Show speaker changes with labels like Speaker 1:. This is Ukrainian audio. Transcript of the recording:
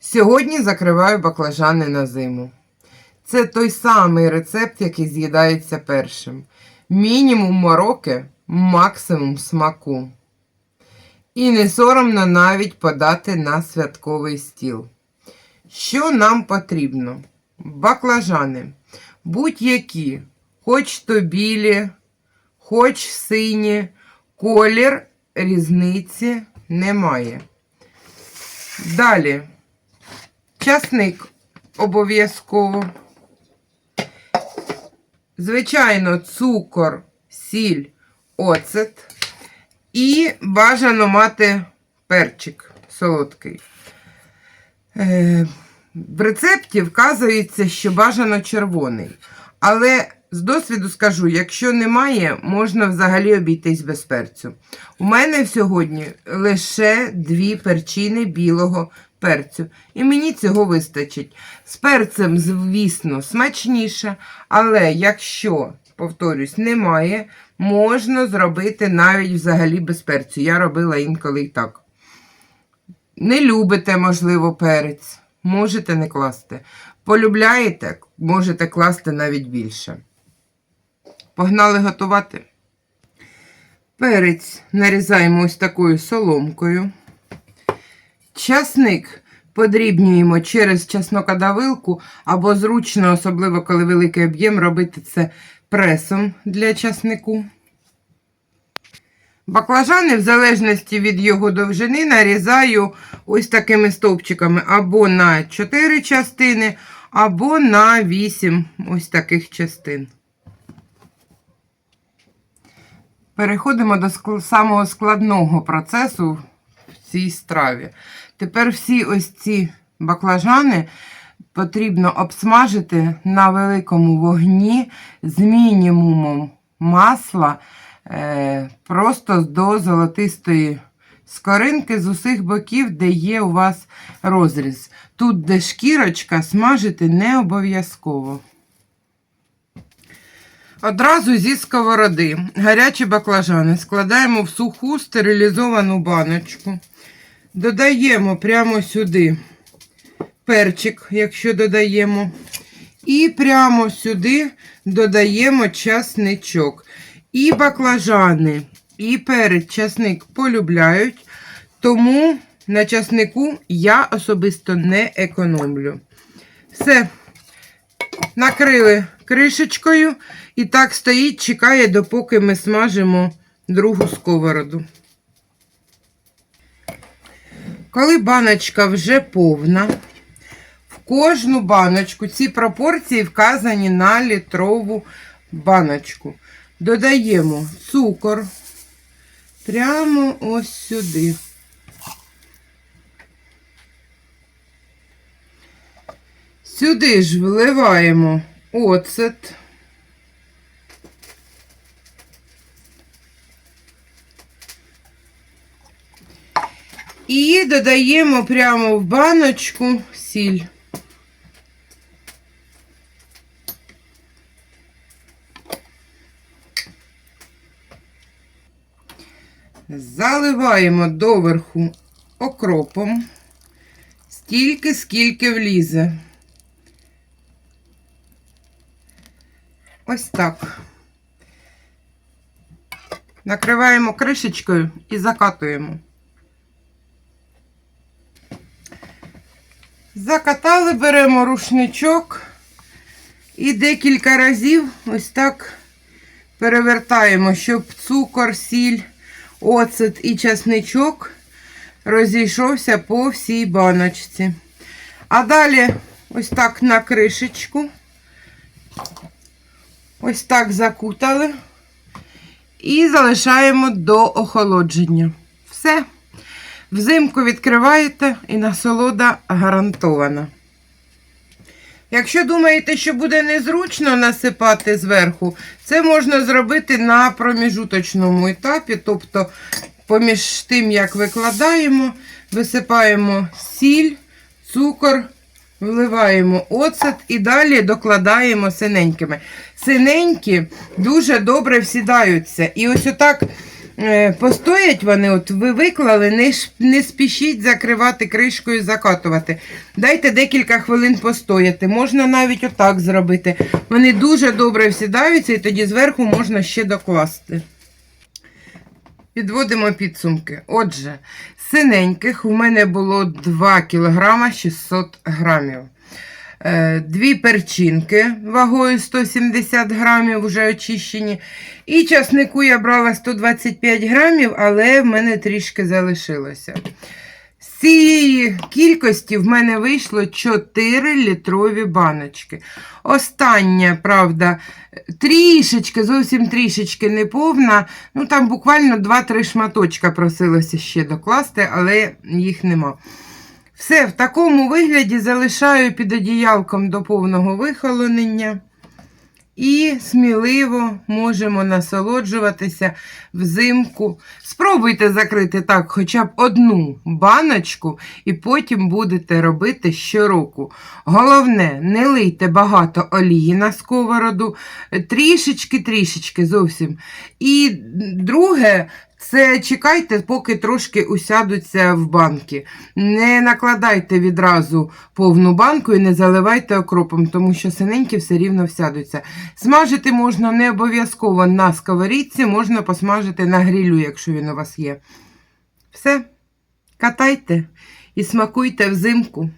Speaker 1: Сьогодні закриваю баклажани на зиму. Це той самий рецепт, який з'їдається першим. Мінімум мороки, максимум смаку. І не соромно навіть подати на святковий стіл. Що нам потрібно? Баклажани. Будь-які, хоч то білі, хоч сині, колір різниці немає. Далі. Часник обов'язково. Звичайно, цукор, сіль, оцет. І бажано мати перчик солодкий. Е, в рецепті вказується, що бажано червоний. Але з досвіду скажу, якщо немає, можна взагалі обійтись без перцю. У мене сьогодні лише дві перчини білого перцю. І мені цього вистачить. З перцем, звісно, смачніше, але якщо, повторюсь, немає, можна зробити навіть взагалі без перцю. Я робила інколи і так. Не любите, можливо, перець. Можете не класти. Полюбляєте, можете класти навіть більше. Погнали готувати. Перець нарізаємо ось такою соломкою. Часник подрібнюємо через чеснокодавилку або зручно, особливо коли великий об'єм, робити це пресом для часнику. Баклажани, в залежності від його довжини, нарізаю ось такими стовпчиками або на 4 частини, або на 8 ось таких частин. Переходимо до самого складного процесу в цій страві. Тепер всі ось ці баклажани потрібно обсмажити на великому вогні з мінімумом масла е, просто до золотистої скоринки з усіх боків, де є у вас розріз. Тут, де шкірочка, смажити не обов'язково. Одразу зі сковороди гарячі баклажани складаємо в суху стерилізовану баночку. Додаємо прямо сюди перчик, якщо додаємо. І прямо сюди додаємо часничок. І баклажани, і перець часник полюбляють, тому на часнику я особисто не економлю. Все, накрили кришечкою і так стоїть, чекає, допоки ми смажимо другу сковороду. Коли баночка вже повна, в кожну баночку ці пропорції вказані на літрову баночку. Додаємо цукор прямо ось сюди. Сюди ж вливаємо оцет. І додаємо прямо в баночку сіль. Заливаємо доверху окропом стільки, скільки влізе. Ось так. Накриваємо кришечкою і закатуємо. Закатали, беремо рушничок і декілька разів ось так перевертаємо, щоб цукор, сіль, оцет і часничок розійшовся по всій баночці. А далі ось так на кришечку. Ось так закутали і залишаємо до охолодження. Все. Взимку відкриваєте і насолода гарантована. Якщо думаєте, що буде незручно насипати зверху, це можна зробити на проміжуточному етапі, тобто, поміж тим, як викладаємо, висипаємо сіль, цукор, вливаємо оцет і далі докладаємо синенькими. Синенькі дуже добре всідаються. І ось отак Е, Постоять вони, от ви виклали, не, не спішіть закривати кришкою, закатувати. Дайте декілька хвилин постояти. Можна навіть отак зробити. Вони дуже добре всідаються, і тоді зверху можна ще докласти. Підводимо підсумки. Отже, синеньких у мене було 2 кг 600 грамів. Е, Дві перчинки вагою 170 грамів, вже очищені. І часнику я брала 125 грамів, але в мене трішки залишилося. Цієї кількості в мене вийшло 4 літрові баночки. Остання, правда, трішечки, зовсім трішечки не повна. Ну там буквально 2-3 шматочка просилося ще докласти, але їх нема. Все, в такому вигляді залишаю під одіялком до повного вихолонення. І сміливо можемо насолоджуватися взимку. Спробуйте закрити так хоча б одну баночку, і потім будете робити щороку. Головне, не лийте багато олії на сковороду, трішечки-трішечки зовсім. І друге, це чекайте, поки трошки усядуться в банки. Не накладайте відразу повну банку і не заливайте окропом, тому що синенькі все рівно всядуться. Смажити можна не обов'язково на сковорідці, можна посмажити на грилю, якщо він у вас є. Все, катайте і смакуйте взимку.